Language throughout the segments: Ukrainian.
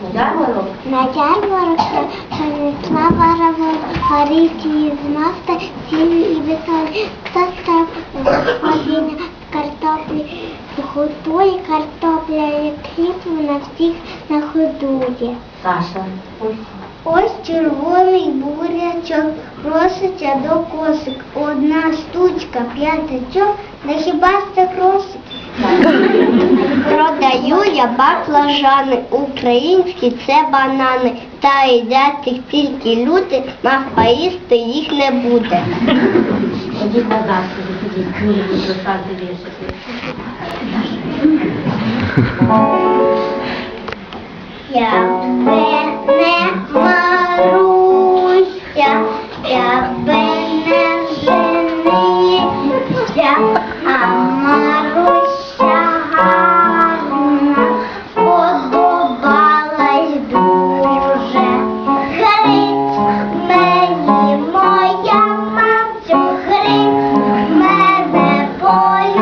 На ярмарок? На ярмарок принесла варова горіхи з маста, сілі і висали. Хто став господиня картоплі готує, картопля як хліб, вона всіх нагодує. Саша. Ось червоний бурячок проситься до косик. Одна штучка, п'ятачок, не хіба це кросик? Продаю я баклажани, українські це банани. Та їдять їх тільки люди, мав поїсти їх не буде. Я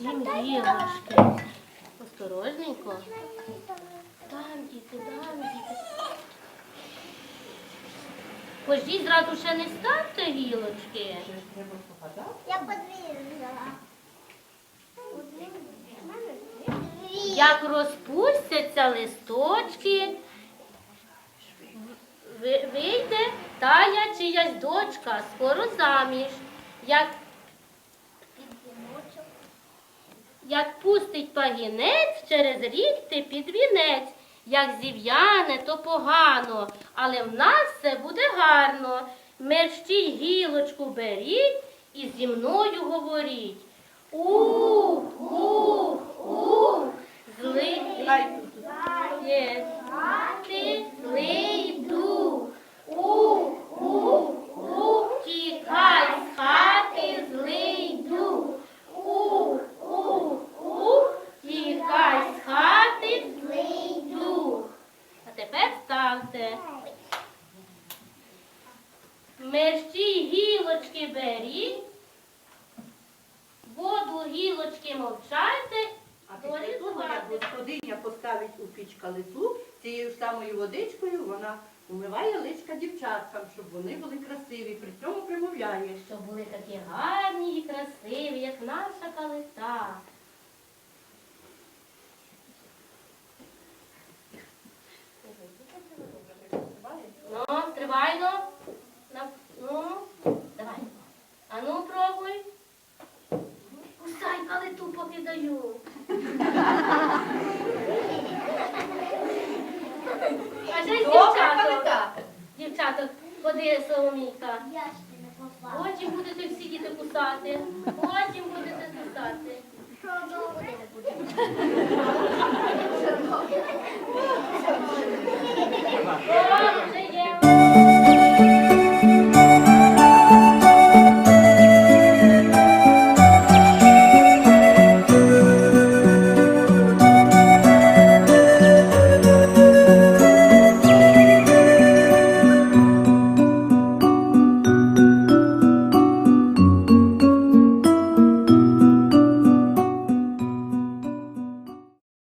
усім гілочки. Осторожненько. Там діти, там діти. Пожіть, зразу ще не ставте гілочки. Я подвір'я. Як розпустяться листочки, ви- вийде тая чиясь дочка, скоро заміж. Як, як пустить пагінець, через рік ти під вінець. Як зів'яне, то погано, але в нас все буде гарно. Мерщій гілочку беріть і зі мною говоріть. Ух, ух, ух, злий. Злий дух. Ух, ух, ух, тікай з хати, злий дух. Ух, ух, ух, тікай з хати, злий дух. А тепер ставте. Мерщій гілочки беріть, воду гілочки мовчайте, А після того, як господиня поставить у піч калиту, цією ж самою водичкою вона умиває личка дівчаткам, щоб вони були красиві, при цьому примовляє. щоб були такі гарні і красиві, як наша калита. Ну, стривайно. Ну, давай. А ну, пробуй. Кусай калиту, поки даю. А ще й дівчаток. Дівчаток, ходи, Соломійка. Я ще не попала. Очі будете всі діти кусати.